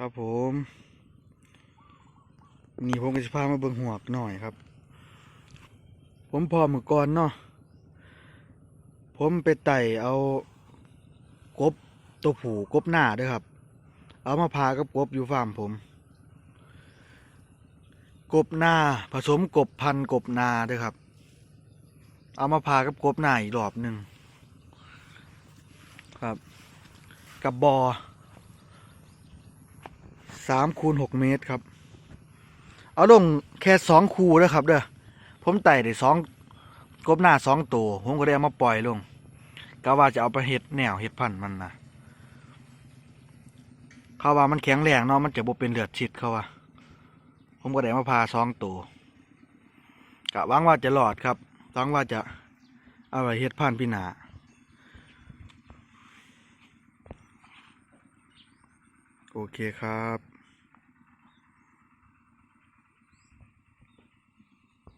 ครับผมนี่ผมก็จะพามาเบิ่งหวกหน่อยครับ ผมพอมือก่อนเนาะผมไปไต่เอากบตัวผูกบหน้าด้วยครับ เอามาพากับกบอยู่ฟาร์มผม กบหน้าผสมกบพันกบนาด้วยครับ เอามาพากับกบหน้าอีกรอบหนึ่งครับ กับบอ สามคูณหกเมตรครับ เอาลงแค่สองคูนะครับเด้อผมไต่ได้สองกบหน้าสองตัวผมก็ได้เอามาปล่อยลงก็ว่าจะเอาไปเห็ดแนวเห็ดพันธุ์มันนะเขาว่ามันแข็งแรงเนาะมันจะบ่เป็นเลือดชิดเขาว่า ผมก็ได้มาพาสองตัวกะวังว่าจะหลอดครับหวังว่าจะเอาไปเห็ดพันธุ์พี่หนาโอเคครับ